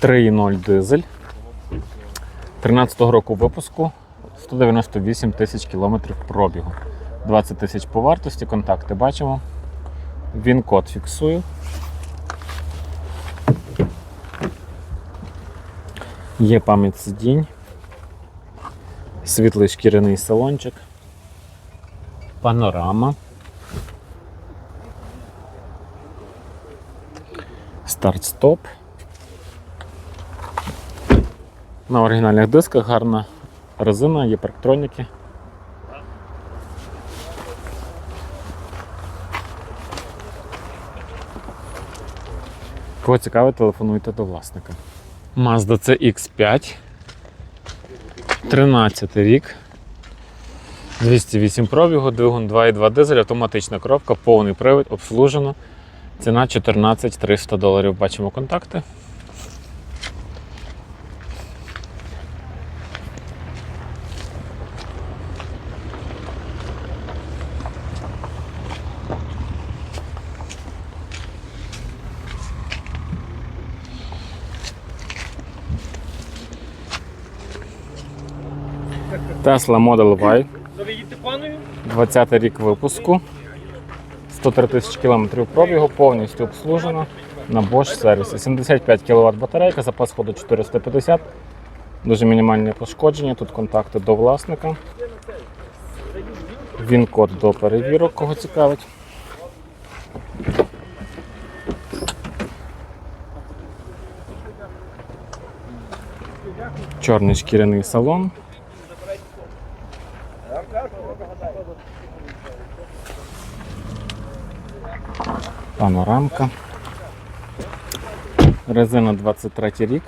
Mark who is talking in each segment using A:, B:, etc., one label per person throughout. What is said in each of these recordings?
A: Три 0 дизель. 13-го року випуску 198 тисяч кілометрів пробігу. 20 тисяч по вартості, контакти бачимо. Він код фіксую. Є пам'ять сидінь, світлий шкіряний салончик, панорама. Старт-стоп. На оригінальних дисках гарна резина, є парктроніки. Кого цікавить, телефонуйте до власника. Mazda CX5. 13 рік. 208 пробігу, двигун 2,2 дизель, автоматична коробка, повний привід, обслужено. Ціна 14 300 доларів. Бачимо контакти. Tesla Model Y.
B: Ви їдете
A: 20 рік випуску. 103 тисячі кілометрів пробігу, повністю обслужено на Bosch сервісі. 75 кВт батарейка, запас ходу 450. Дуже мінімальні пошкодження. Тут контакти до власника. Він код до перевірок, кого цікавить. Чорний шкіряний салон. Панорамка. Резина 23 рік.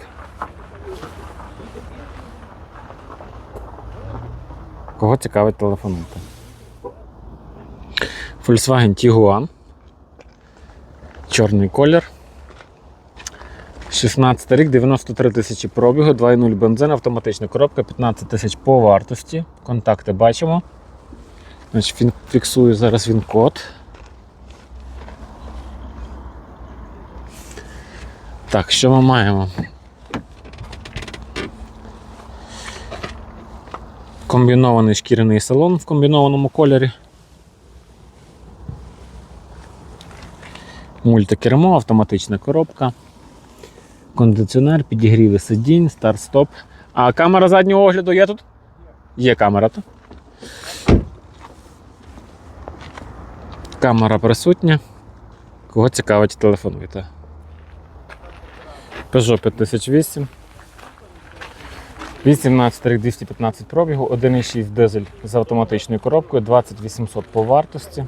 A: Кого цікавить телефонуйте. Volkswagen Tiguan. Чорний колір. 16 рік, 93 тисячі пробігу, 2.0 бензин, автоматична коробка, 15 тисяч по вартості. Контакти бачимо. Значить, фіксую зараз він код. Так, що ми маємо? Комбінований шкіряний салон в комбінованому кольорі. Мультикермо, автоматична коробка, кондиціонер, підігріви сидінь, старт-стоп. А камера заднього огляду є тут? Є камера тут. Камера присутня. Кого цікавить, телефонуйте. Peugeot 5008. 18 рік 215 пробігу, 1,6 дизель з автоматичною коробкою, 2800 по вартості.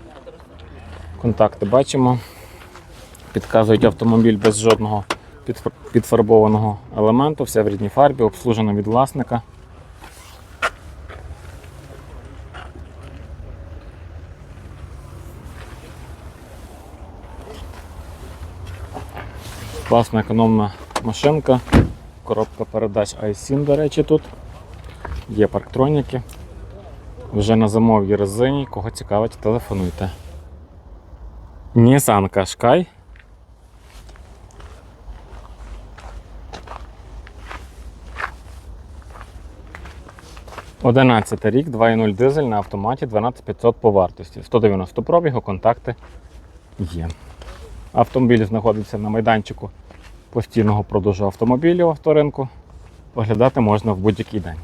A: Контакти бачимо. Підказують автомобіль без жодного підфарбованого елементу, все в рідній фарбі, обслужено від власника. Класна економна машинка. Коробка передач i7, до речі, тут. Є парктроніки. Вже на зимовій резині. Кого цікавить, телефонуйте. Nissan Qashqai. Одинадцятий рік, 2.0 дизель на автоматі 12500 по вартості. 190 пробігу, контакти є. Автомобіль знаходиться на майданчику постійного продажу автомобілів авторинку. Оглядати можна в будь-який день.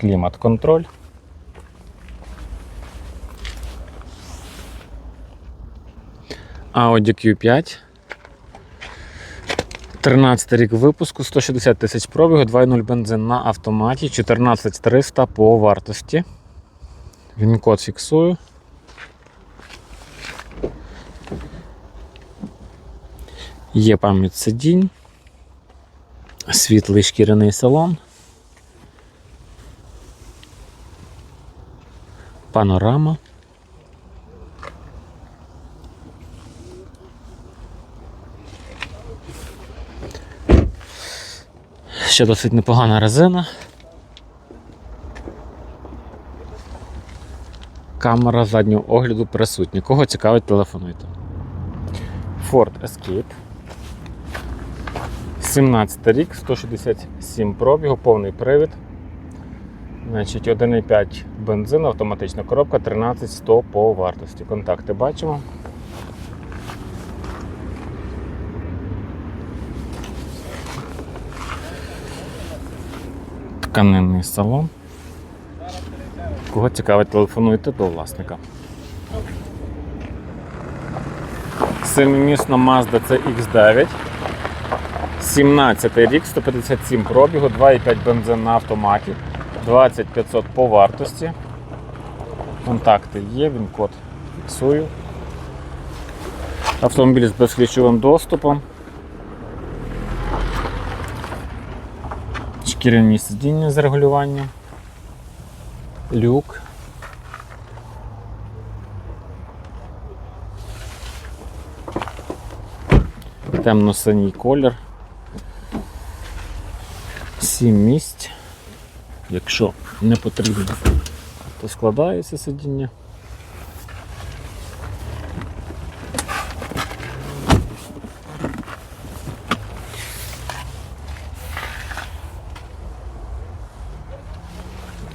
A: Клімат-контроль. Audi Q5. 13 рік випуску, 160 тисяч пробігу, 2.0 бензин на автоматі, 14300 по вартості. Він код фіксую. Є пам'ять сидінь, світлий шкіряний салон, панорама. Ще досить непогана резина. Камера заднього огляду присутня. Кого цікавить, телефонуйте. Ford Escape. 17 рік, 167 пробігу, повний привід. Значить, 1,5 бензин, автоматична коробка, 13100 по вартості. Контакти бачимо. Тканинний салон. Кого цікавить, телефонуйте до власника. Семимісна Mazda CX9. 17 рік, 157 пробігу, 2,5 бензин на автоматі, 2500 по вартості. Контакти є, він код фіксую. Автомобіль з безключовим доступом. Шкіряні сидіння з регулюванням. Люк. Темно-синій колір. Сім місць. Якщо не потрібно, то складається сидіння.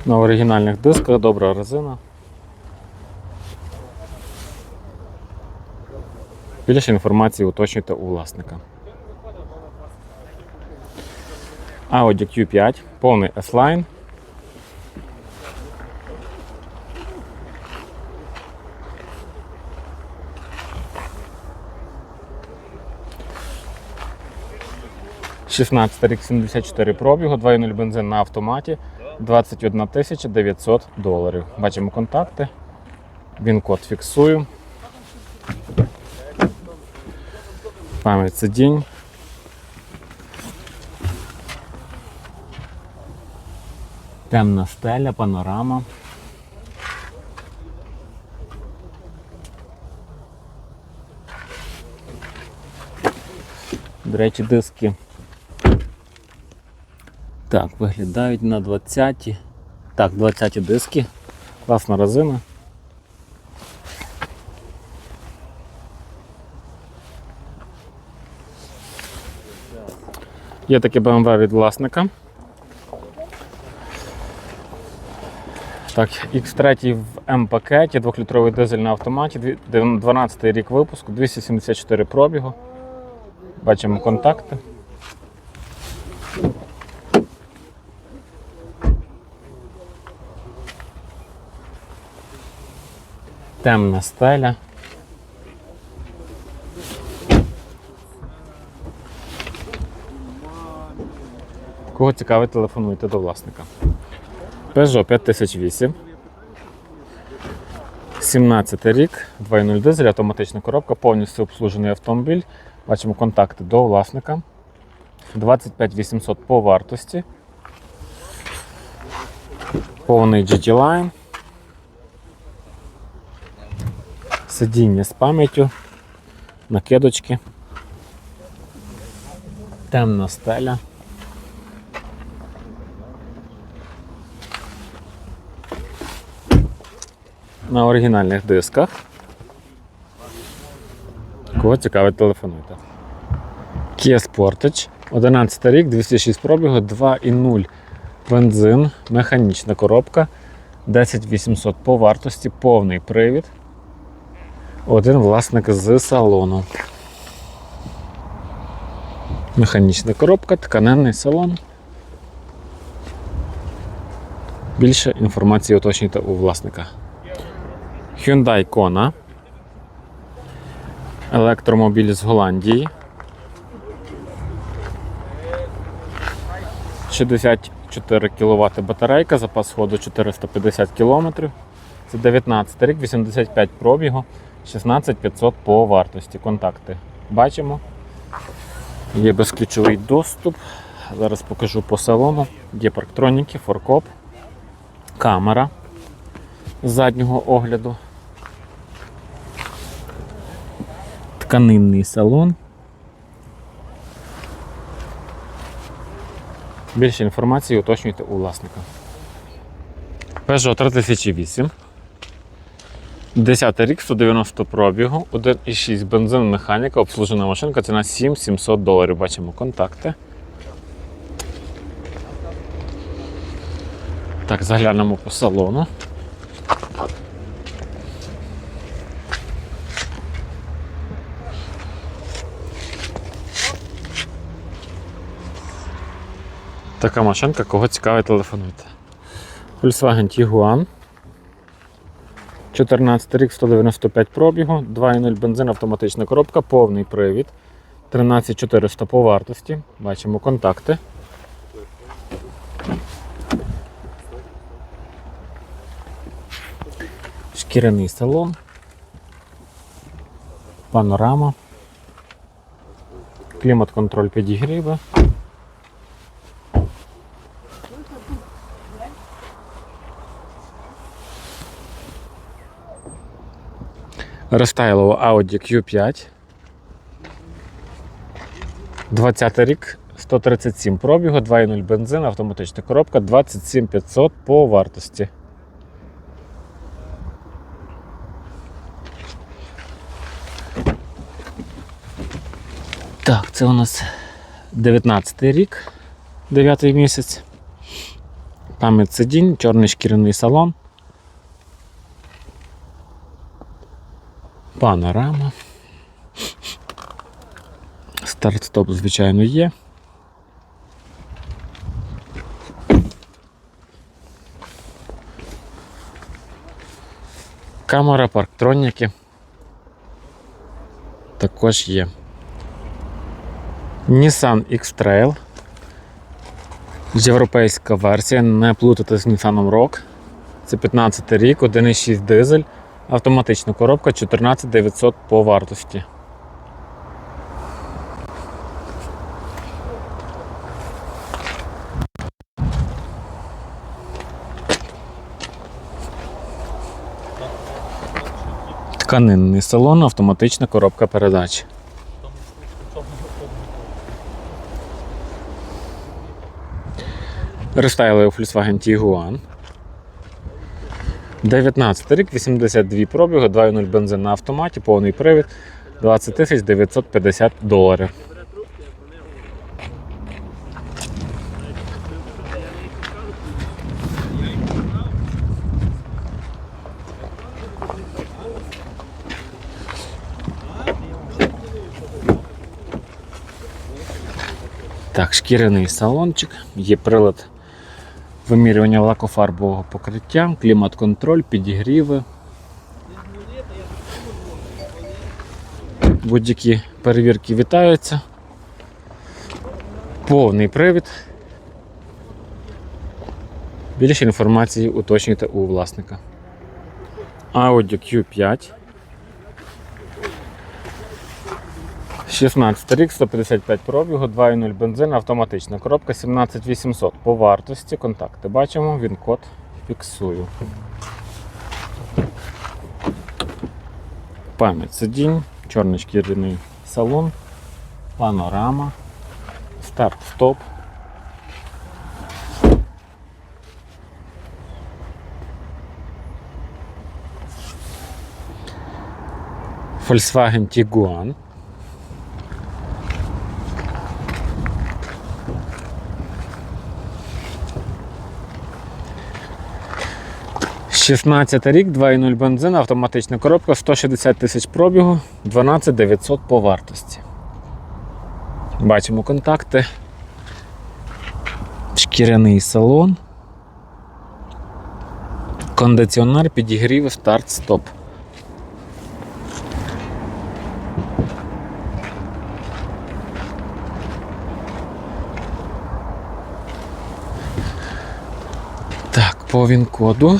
A: На оригінальних дисках добра резина. Більше інформації уточнюйте у власника. Audi Q5, повний S-Line. Шістнадцятий рік 74 пробігу, 2.0 бензин на автоматі, 21 тисяча 900 доларів. Бачимо контакти. Він код фіксую. Пам'ять сидінь. Темна стеля, панорама. До речі, диски. Так, виглядають на 20. Так, 20 диски. Класна резина. Є таке BMW від власника. Так, X3 в М-пакеті, 2-літровий дизель на автоматі, дві- 12 рік випуску, 274 пробігу. Бачимо контакти. Темна стеля. Кого цікавить, телефонуйте до власника. Peugeot 5008. 17 рік, 2.0 дизель, автоматична коробка, повністю обслужений автомобіль. Бачимо контакти до власника. 25 800 по вартості. Повний GT Line. Сидіння з пам'яттю, накидочки. Темна стеля. На оригінальних дисках. Кого цікавить, телефонуйте. Kia Sportage, 11 рік, 206 пробігу, 2,0 бензин, механічна коробка, 10800 по вартості, повний привід. Один власник з салону. Механічна коробка, тканинний салон. Більше інформації уточнюйте у власника. Hyundai Kona. Електромобіль з Голландії. 64 кВт батарейка, запас ходу 450 км. Це 19 рік, 85 пробігу, 16500 по вартості. Контакти бачимо. Є безключовий доступ. Зараз покажу по салону. Є парктроніки, форкоп, камера заднього огляду. Тканинний салон. Більше інформації уточнюйте у власника. Peugeot 3008. 10 рік, 190 пробігу, 1,6 бензин, механіка, обслужена машинка, ціна 7700 доларів. Бачимо контакти. Так, заглянемо по салону. Така машинка, кого цікавить, телефонуйте. Volkswagen Tiguan. 14 рік, 195 пробігу, 2.0 бензин, автоматична коробка, повний привід. 13400 по вартості. Бачимо контакти. Шкіряний салон. Панорама. Клімат-контроль підігріви. Рестайлово Audi Q5. 20 рік, 137 пробігу, 2.0 бензин, автоматична коробка, 27500 по вартості. Так, це у нас 19 рік, 9 місяць. Пам'ять сидінь, чорний шкіряний салон. Панорама. Старт-стоп, звичайно, є. Камера, парктроніки. Також є. Nissan X-Trail. Європейська версія, не плутати з Nissan Rock. Це 15 рік, 1,6 дизель. Автоматична коробка 14900 по вартості. Тканинний салон, автоматична коробка передач. Рестайловий Volkswagen Tiguan. 19 рік, 82 пробігу, 2.0 бензин на автоматі, повний привід, 20 тисяч 950 доларів. Так, шкіряний салончик, є прилад вимірювання лакофарбового покриття, клімат-контроль, підігріви. Будь-які перевірки вітаються. Повний привід. Більше інформації уточнюйте у власника. Audi Q5. 16 рік, 155 пробігу, 2.0 бензин, автоматична коробка 17800 по вартості. Контакти бачимо, він код фіксую. Пам'ять сидінь, чорний шкіряний салон, панорама, старт-стоп. Volkswagen Tiguan. 16 рік, 2,0 бензин, автоматична коробка, 160 тисяч пробігу, 12 900 по вартості. Бачимо контакти. Шкіряний салон. Кондиціонер, підігрів, старт, стоп. Так, по він-коду.